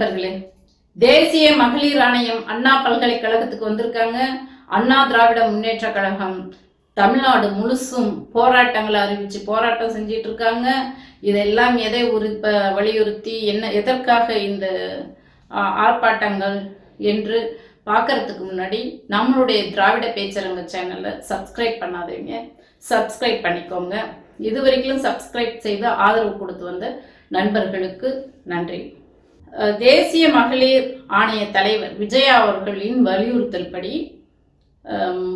நண்பர்களே தேசிய மகளிர் ஆணையம் அண்ணா பல்கலைக்கழகத்துக்கு வந்திருக்காங்க. அண்ணா திராவிட முன்னேற்ற கழகம். தமிழ்நாடு முழுசும் போராட்டங்களை அறிவிச்சு போராட்டம் செஞ்சிட்டு இருக்காங்க. இதெல்லாம் எதை உரிப்ப வலியுறுத்தி என்ன எதற்காக இந்த ஆ, ஆர்ப்பாட்டங்கள் என்று பார்க்கறதுக்கு முன்னாடி நம்மளுடைய திராவிட பேச்சரங்க சேனலை சப்ஸ்கிரைப் பண்ணாதீங்க. சப்ஸ்கிரைப் பண்ணிக்கோங்க. இது வரைக்கும் சப்ஸ்கிரைப் செய்து ஆதரவு கொடுத்து வந்த நண்பர்களுக்கு நன்றி. தேசிய மகளிர் ஆணைய தலைவர் விஜயா அவர்களின் வலியுறுத்தல் படி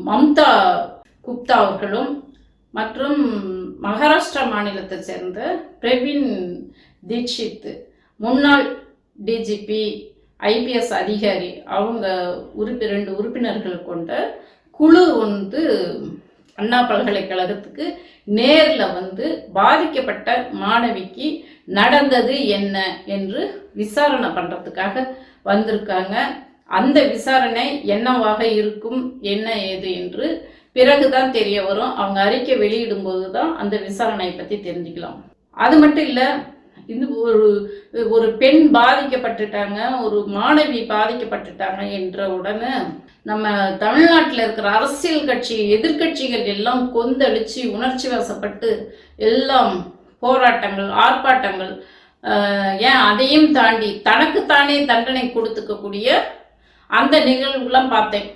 மம்தா குப்தா அவர்களும் மற்றும் மகாராஷ்டிரா மாநிலத்தை சேர்ந்த பிரவீன் தீட்சித் முன்னாள் டிஜிபி ஐபிஎஸ் அதிகாரி அவங்க உறுப்பி ரெண்டு உறுப்பினர்கள் கொண்ட குழு வந்து அண்ணா பல்கலைக்கழகத்துக்கு நேரில் வந்து பாதிக்கப்பட்ட மாணவிக்கு நடந்தது என்ன என்று விசாரணை பண்ணுறதுக்காக வந்திருக்காங்க. அந்த விசாரணை என்னவாக இருக்கும் என்ன ஏது என்று பிறகுதான் தெரிய வரும். அவங்க அறிக்கை வெளியிடும்போது தான் அந்த விசாரணையை பற்றி தெரிஞ்சுக்கலாம். அது மட்டும் இல்லை இது ஒரு ஒரு பெண் பாதிக்கப்பட்டுட்டாங்க ஒரு மாணவி பாதிக்கப்பட்டுட்டாங்க என்ற உடனே நம்ம தமிழ்நாட்டில் இருக்கிற அரசியல் கட்சி எதிர்க்கட்சிகள் எல்லாம் கொந்தளிச்சு உணர்ச்சி வசப்பட்டு எல்லாம் போராட்டங்கள் ஆர்ப்பாட்டங்கள் ஏன் அதையும் தாண்டி தனக்குத்தானே தண்டனை கொடுத்துக்கக்கூடிய அந்த நிகழ்வுலாம் பார்த்தேன்.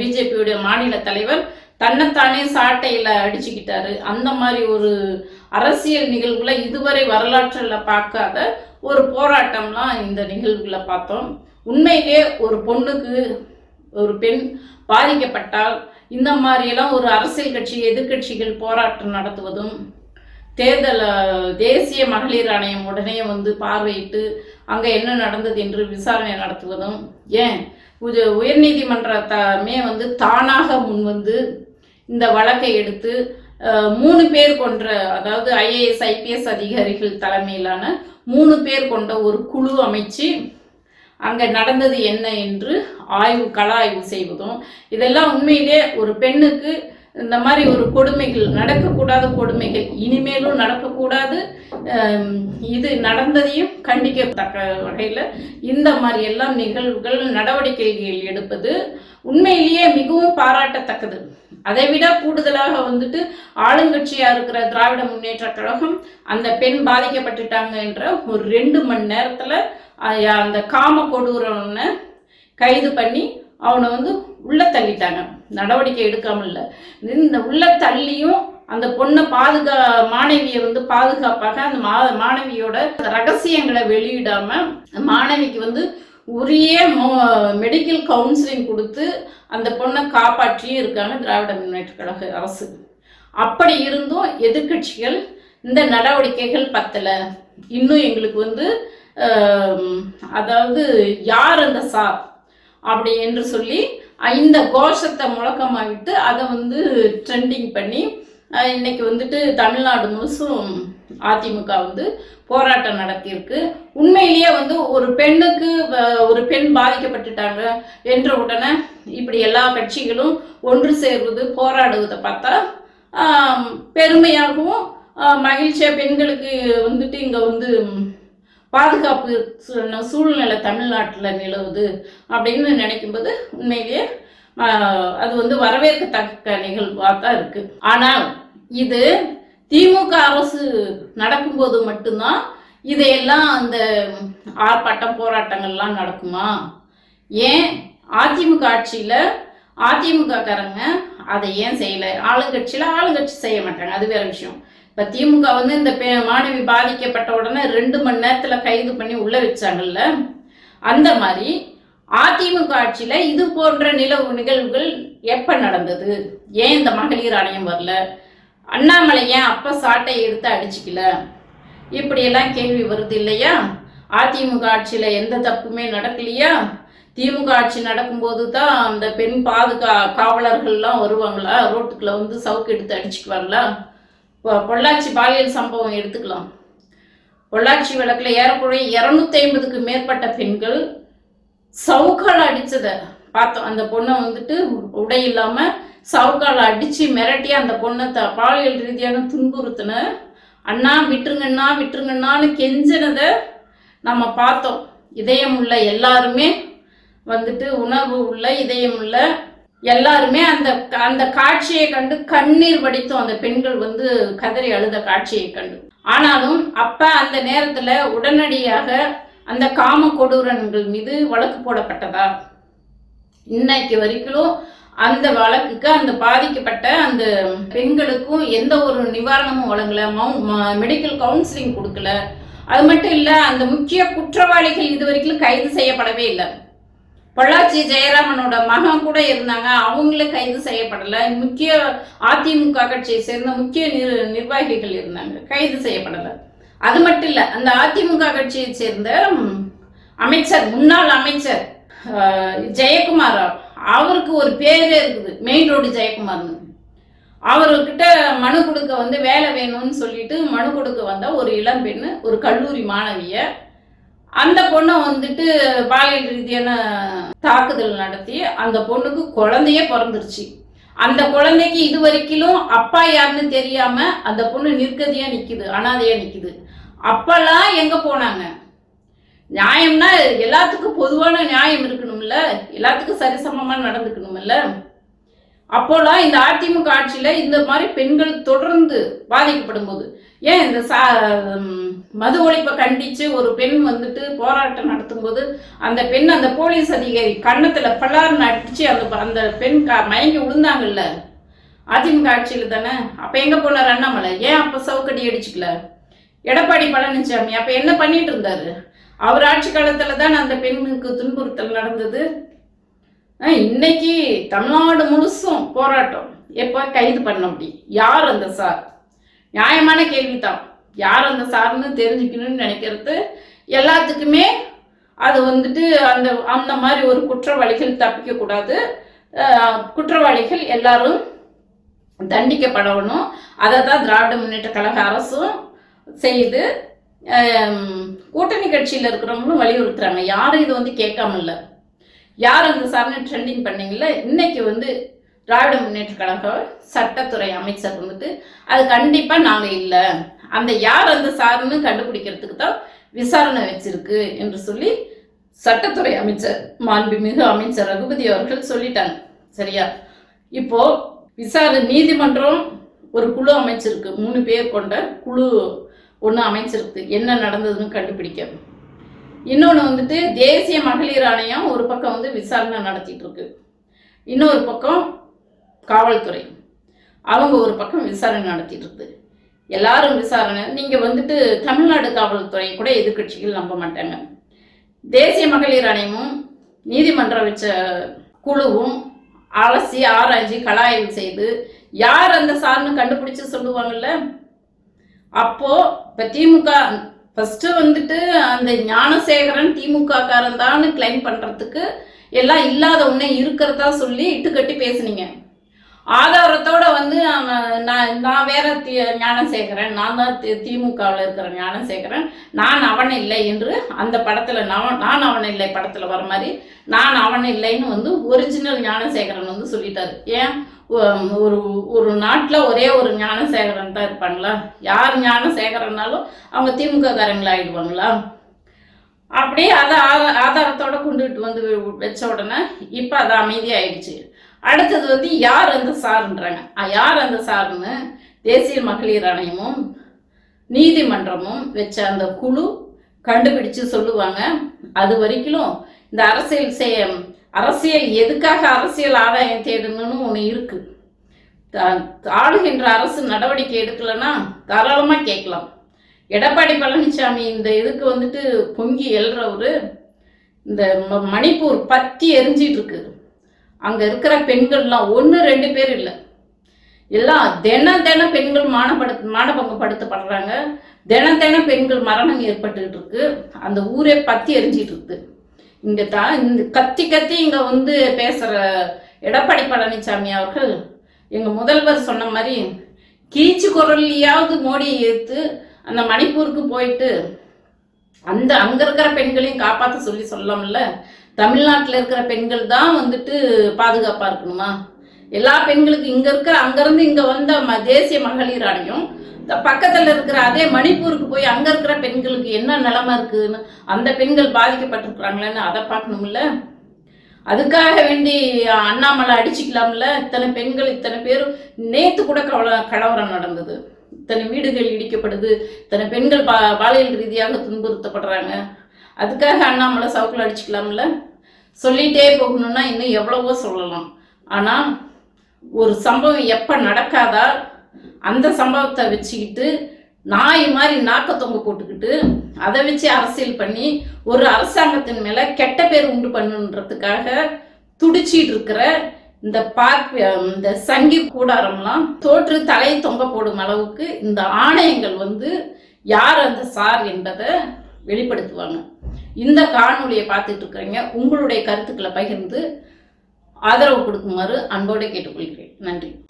பிஜேபியுடைய மாநில தலைவர் தன்னைத்தானே சாட்டையில் அடிச்சுக்கிட்டாரு. அந்த மாதிரி ஒரு அரசியல் நிகழ்வுல இதுவரை வரலாற்றில் பார்க்காத ஒரு போராட்டம்லாம் இந்த நிகழ்வுகளை பார்த்தோம். உண்மையிலே ஒரு பொண்ணுக்கு ஒரு பெண் பாதிக்கப்பட்டால் இந்த மாதிரியெல்லாம் ஒரு அரசியல் கட்சி எதிர்க்கட்சிகள் போராட்டம் நடத்துவதும் தேர்தல் தேசிய மகளிர் ஆணையம் உடனே வந்து பார்வையிட்டு அங்கே என்ன நடந்தது என்று விசாரணை நடத்துவதும் ஏன்? உய உயர்நீதிமன்றமே வந்து தானாக முன்வந்து இந்த வழக்கை எடுத்து மூணு பேர் கொன்ற அதாவது ஐஏஎஸ் ஐபிஎஸ் அதிகாரிகள் தலைமையிலான மூணு பேர் கொண்ட ஒரு குழு அமைச்சு அங்கே நடந்தது என்ன என்று ஆய்வு கள ஆய்வு செய்வதும் இதெல்லாம் உண்மையிலே ஒரு பெண்ணுக்கு இந்த மாதிரி ஒரு கொடுமைகள் நடக்கக்கூடாத கொடுமைகள் இனிமேலும் நடக்கக்கூடாது இது நடந்ததையும் கண்டிக்கத்தக்க வகையில் இந்த மாதிரி எல்லாம் நிகழ்வுகள் நடவடிக்கைகள் எடுப்பது உண்மையிலேயே மிகவும் பாராட்டத்தக்கது. அதை விட கூடுதலாக வந்துட்டு ஆளுங்கட்சியா இருக்கிற திராவிட முன்னேற்ற கழகம் அந்த பெண் பாதிக்கப்பட்டுட்டாங்க என்ற ஒரு ரெண்டு மணி நேரத்துல அந்த காம கொடூரனை கைது பண்ணி அவனை வந்து உள்ள தள்ளிட்டாங்க. நடவடிக்கை எடுக்காமல் இல்லை. இந்த உள்ள தள்ளியும் அந்த பொண்ணை பாதுகா மாணவியை வந்து பாதுகாப்பாக அந்த மா மாணவியோட ரகசியங்களை வெளியிடாம மாணவிக்கு வந்து உரிய மெடிக்கல் கவுன்சிலிங் கொடுத்து அந்த பொண்ணை காப்பாற்றியும் இருக்காங்க திராவிட முன்னேற்ற கழக அரசு. அப்படி இருந்தும் எதிர்க்கட்சிகள் இந்த நடவடிக்கைகள் பத்தல. இன்னும் எங்களுக்கு வந்து அதாவது யார் அந்த சார்? அப்படி என்று சொல்லி இந்த கோஷத்தை முழக்கமாக விட்டு அதை வந்து ட்ரெண்டிங் பண்ணி இன்னைக்கு வந்துட்டு தமிழ்நாடு முழுசும் அதிமுக வந்து போராட்டம் நடத்தியிருக்கு. உண்மையிலேயே வந்து ஒரு பெண்ணுக்கு ஒரு பெண் பாதிக்கப்பட்டுட்டாங்க என்ற உடனே இப்படி எல்லா கட்சிகளும் ஒன்று சேர்வது போராடுவதை பார்த்தா பெருமையாகவும் மகிழ்ச்சியாக பெண்களுக்கு வந்துட்டு இங்கே வந்து பாதுகாப்பு சூழ்நிலை தமிழ்நாட்டில் நிலவுது அப்படின்னு நினைக்கும்போது உண்மையிலேயே அது வந்து வரவேற்கத்தக்க நிகழ்வாக தான் இருக்குது ஆனால் இது திமுக அரசு நடக்கும்போது மட்டும்தான் இதையெல்லாம் அந்த ஆர்ப்பாட்டம் போராட்டங்கள்லாம் நடக்குமா? ஏன் அதிமுக ஆட்சியில் அதிமுக காரங்க அதை ஏன் செய்யலை? ஆளுங்கட்சியில் ஆளுங்கட்சி செய்ய மாட்டாங்க. அது வேற விஷயம். இப்போ திமுக வந்து இந்த பெ மாணவி பாதிக்கப்பட்ட உடனே ரெண்டு மணி நேரத்தில் கைது பண்ணி உள்ள வச்சாங்கல்ல அந்த மாதிரி அதிமுக ஆட்சியில் இது போன்ற நிலவு நிகழ்வுகள் எப்போ நடந்தது? ஏன் இந்த மகளிர் ஆணையம் வரல? அண்ணாமலை ஏன் அப்போ சாட்டை எடுத்து அடிச்சுக்கல? இப்படியெல்லாம் கேள்வி வருது இல்லையா? அதிமுக ஆட்சியில் எந்த தப்புமே நடக்கலையா? திமுக ஆட்சி நடக்கும்போது தான் அந்த பெண் பாதுகா காவலர்கள்லாம் வருவாங்களா? ரோட்டுக்குள்ள வந்து சவுக்கு எடுத்து அடிச்சுக்குவாங்களா? இப்போ பொள்ளாச்சி பாலியல் சம்பவம் எடுத்துக்கலாம். பொள்ளாச்சி வழக்கில் ஏறக்குறைய இரநூத்தி ஐம்பதுக்கு மேற்பட்ட பெண்கள் சவுக்கால் அடித்ததை பார்த்தோம். அந்த பொண்ணை வந்துட்டு உடை இல்லாமல் சவுக்கால் அடித்து மிரட்டி அந்த பொண்ணை த பாலியல் ரீதியான துன்புறுத்தின அண்ணா விட்டுருங்கண்ணா விட்டுருங்கண்ணான்னு கெஞ்சினதை நம்ம பார்த்தோம். இதயம் உள்ள எல்லாருமே வந்துட்டு உணவு உள்ள இதயம் உள்ள எல்லாருமே அந்த அந்த காட்சியை கண்டு கண்ணீர் வடித்தோம். அந்த பெண்கள் வந்து கதறி அழுத காட்சியை கண்டு. ஆனாலும் அப்ப அந்த நேரத்துல உடனடியாக அந்த காம கொடூரன்கள் மீது வழக்கு போடப்பட்டதா? இன்னைக்கு வரைக்கும் அந்த வழக்குக்கு அந்த பாதிக்கப்பட்ட அந்த பெண்களுக்கும் எந்த ஒரு நிவாரணமும் வழங்கல. மெடிக்கல் கவுன்சிலிங் கொடுக்கல. அது மட்டும் இல்ல அந்த முக்கிய குற்றவாளிகள் இது வரைக்கும் கைது செய்யப்படவே இல்லை. பொள்ளாச்சி ஜெயராமனோட மகன் கூட இருந்தாங்க. அவங்களே கைது செய்யப்படலை. முக்கிய அதிமுக கட்சியை சேர்ந்த முக்கிய நிர் நிர்வாகிகள் இருந்தாங்க. கைது செய்யப்படலை. அது மட்டும் இல்லை அந்த அதிமுக கட்சியை சேர்ந்த அமைச்சர் முன்னாள் அமைச்சர் ஜெயக்குமார் அவருக்கு ஒரு பேரே இருக்குது மெயின் ரோடு ஜெயக்குமார்னு. அவர்கிட்ட மனு கொடுக்க வந்து வேலை வேணும்னு சொல்லிட்டு மனு கொடுக்க வந்த ஒரு இளம்பெண்ணு ஒரு கல்லூரி மாணவிய. அந்த பொண்ணை வந்துட்டு பாலியல் ரீதியான தாக்குதல் நடத்தி அந்த பொண்ணுக்கு குழந்தையே பிறந்துருச்சு. அந்த குழந்தைக்கு இது வரைக்கும் அப்பா யாருன்னு தெரியாம அந்த பொண்ணு நிற்கதியா நிக்குது அனாதையா நிக்குது. அப்பெல்லாம் எங்க போனாங்க? நியாயம்னா எல்லாத்துக்கும் பொதுவான நியாயம் இருக்கணும்ல? எல்லாத்துக்கும் சரிசமமாக நடந்துக்கணும்ல? அப்போலாம் இந்த அதிமுக ஆட்சியில் இந்த மாதிரி பெண்கள் தொடர்ந்து பாதிக்கப்படும் போது ஏன் இந்த சா மது ஒழிப்பை கண்டித்து ஒரு பெண் வந்துட்டு போராட்டம் நடத்தும் போது அந்த பெண் அந்த போலீஸ் அதிகாரி கன்னத்தில் பலார்னு அடித்து அந்த அந்த பெண் க மயங்கி விழுந்தாங்கல்ல அதிமுக ஆட்சியில் தானே? அப்போ எங்கே போனார் அண்ணாமலை? ஏன் அப்போ சவுக்கடி அடிச்சுக்கல? எடப்பாடி பழனிசாமி அப்போ என்ன பண்ணிட்டு இருந்தாரு? அவர் ஆட்சி காலத்துல தான் அந்த பெண்ணுக்கு துன்புறுத்தல் நடந்தது. இன்னைக்கு தமிழ்நாடு முழுசும் போராட்டம். எப்போ? கைது பண்ண முடியும். யார் அந்த சார்? நியாயமான கேள்விதான். யார் அந்த சார்னு தெரிஞ்சுக்கணும்னு நினைக்கிறது. எல்லாத்துக்குமே அது வந்துட்டு அந்த அந்த மாதிரி ஒரு குற்றவாளிகள் தப்பிக்க கூடாது. குற்றவாளிகள் எல்லாரும் தண்டிக்கப்படணும். அதை தான் திராவிட முன்னேற்ற கழக அரசும் செய்யுது. கூட்டணி கட்சியில் இருக்கிறவங்களும் வலியுறுத்துறாங்க. யாரும் இது வந்து கேட்காம இல்லை யார் அந்த சார்னு ட்ரெண்டிங் பண்ணீங்கல்ல? இன்னைக்கு வந்து திராவிட முன்னேற்ற கழக சட்டத்துறை அமைச்சர் வந்துட்டு அது கண்டிப்பாக நாங்கள் இல்லை. அந்த யார் அந்த சார்னு கண்டுபிடிக்கிறதுக்கு தான் விசாரணை வச்சிருக்கு என்று சொல்லி சட்டத்துறை அமைச்சர் மாண்புமிகு அமைச்சர் ரகுபதி அவர்கள் சொல்லிட்டாங்க. சரியா? இப்போ விசாரணை நீதிமன்றம் ஒரு குழு அமைச்சிருக்கு. மூணு பேர் கொண்ட குழு ஒன்று அமைச்சிருக்கு என்ன நடந்ததுன்னு கண்டுபிடிக்க இன்னொன்று வந்துட்டு தேசிய மகளிர் ஆணையம் ஒரு பக்கம் வந்து விசாரணை நடத்திட்டு இருக்கு இன்னொரு பக்கம் காவல்துறை. அவங்க ஒரு பக்கம் விசாரணை நடத்திட்டு இருக்கு எல்லாரும் விசாரணை நீங்கள் வந்துட்டு தமிழ்நாடு காவல்துறை கூட எதிர்க்கட்சிகள் நம்ப மாட்டாங்க. தேசிய மகளிர் ஆணையமும் நீதிமன்றம் வச்ச குழுவும் அலசி ஆராய்ச்சி கலாய்வு செய்து யார் அந்த சார்னு கண்டுபிடிச்சு சொல்லுவாங்கல்ல? அப்போ இப்ப திமுக ஃபர்ஸ்ட் வந்துட்டு அந்த ஞானசேகரன் திமுக காரன் தான் கிளைம் பண்றதுக்கு எல்லாம் இல்லாத ஒன்றே இருக்கிறதா சொல்லி இட்டுக்கட்டி பேசுனீங்க. ஆதாரத்தோட வந்து அவன் நான் நான் வேற தி ஞானசேகரன் நான் தான் தி திமுகவில் இருக்கிற ஞானசேகரன். நான் அவன் இல்லை என்று அந்த படத்தில் நான் நான் அவன் இல்லை படத்தில் வர மாதிரி நான் அவன் இல்லைன்னு வந்து ஒரிஜினல் ஞானசேகரன் வந்து சொல்லிட்டாரு. ஏன்? ஒரு ஒரு நாட்டில் ஒரே ஒரு ஞானசேகரன் தான் இருப்பாங்களா? யார் ஞானசேகரன்னாலும் அவங்க திமுக காரங்களா அப்படியே அதை ஆதா- ஆதாரத்தோட கொண்டுகிட்டு வந்து வச்ச உடனே இப்போ அது அமைதியாயிடுச்சு. அடுத்தது வந்து யார் அந்த சாருன்றாங்க. யார் அந்த சாருன்னு தேசிய மகளிர் ஆணையமும் நீதிமன்றமும் வச்ச அந்த குழு கண்டுபிடிச்சு சொல்லுவாங்க. அது வரைக்கும் இந்த அரசியல் செய்ய அரசியல் எதுக்காக அரசியல் ஆதாயம் தேடணும்னு ஒன்று இருக்கு. த- ஆளுகின்ற அரசு நடவடிக்கை எடுக்கலைன்னா தாராளமாக கேட்கலாம். எடப்பாடி பழனிசாமி இந்த இதுக்கு வந்துட்டு பொங்கி எழுறவரு இந்த ம- மணிப்பூர் பத்தி எரிஞ்சிட்டு இருக்கு அங்கே இருக்கிற பெண்கள்லாம் ஒன்று ரெண்டு பேர் இல்லை. எல்லாம் தினம் தினம் பெண்கள் மானப்படு மானபங்கப்படுத்தப்படுறாங்க. தினம் தினம் பெண்கள் மரணம் ஏற்பட்டுக்கிட்டு இருக்கு. அந்த ஊரே பத்தி எரிஞ்சிட்டு இருக்குது இங்க தான் இந்த கத்தி கத்தி இங்க வந்து பேசுற எடப்பாடி பழனிசாமி அவர்கள் எங்க முதல்வர் சொன்ன மாதிரி கீச்சு குரல்லையாவது மோடியை ஏற்று அந்த மணிப்பூருக்கு போயிட்டு அந்த அங்க இருக்கிற பெண்களையும் காப்பாற்ற சொல்லி சொல்லலாம்ல? தமிழ்நாட்டில் இருக்கிற பெண்கள் தான் வந்துட்டு பாதுகாப்பா இருக்கணுமா? எல்லா பெண்களுக்கும் இங்க இருக்க அங்கிருந்து இங்க வந்த ம- தேசிய மகளிர் ஆணையம் பக்கத்தில் இருக்கிற அதே மணிப்பூருக்கு போய் அங்கே இருக்கிற பெண்களுக்கு என்ன நிலமை இருக்குதுன்னு அந்த பெண்கள் பாதிக்கப்பட்டிருக்கிறாங்களேன்னு அதை பார்க்கணும்ல? அதுக்காக வேண்டி அண்ணாமலை அடிச்சுக்கலாம்ல? இத்தனை பெண்கள் இத்தனை பேரும் நேத்து கூட கவல கலவரம் நடந்தது. இத்தனை வீடுகள் இடிக்கப்படுது. இத்தனை பெண்கள் பா பாலியல் ரீதியாக துன்புறுத்தப்படுறாங்க. அதுக்காக அண்ணாமலை சவுக்கில் அடிச்சுக்கலாம்ல? சொல்லிட்டே போகணும்னா இன்னும் எவ்வளவோ சொல்லலாம். ஆனால் ஒரு சம்பவம் எப்போ நடக்காதா அந்த சம்பவத்தை வச்சுக்கிட்டு நாய் மாதிரி நாக்க தொங்க போட்டுக்கிட்டு அதை வச்சு அரசியல் பண்ணி ஒரு அரசாங்கத்தின் மேலே கெட்ட பேர் உண்டு பண்ணுன்றதுக்காக துடிச்சிட்டு இருக்கிற இந்த பார்க் இந்த சங்கி கூடாரம்லாம் தோற்று தலையை தொங்க போடும் அளவுக்கு இந்த ஆணையங்கள் வந்து யார் அந்த சார் என்பதை வெளிப்படுத்துவாங்க. இந்த காணொலியை பார்த்துட்டு இருக்கிறீங்க. உங்களுடைய கருத்துக்களை பகிர்ந்து ஆதரவு கொடுக்குமாறு அன்போடு கேட்டுக்கொள்கிறேன். நன்றி.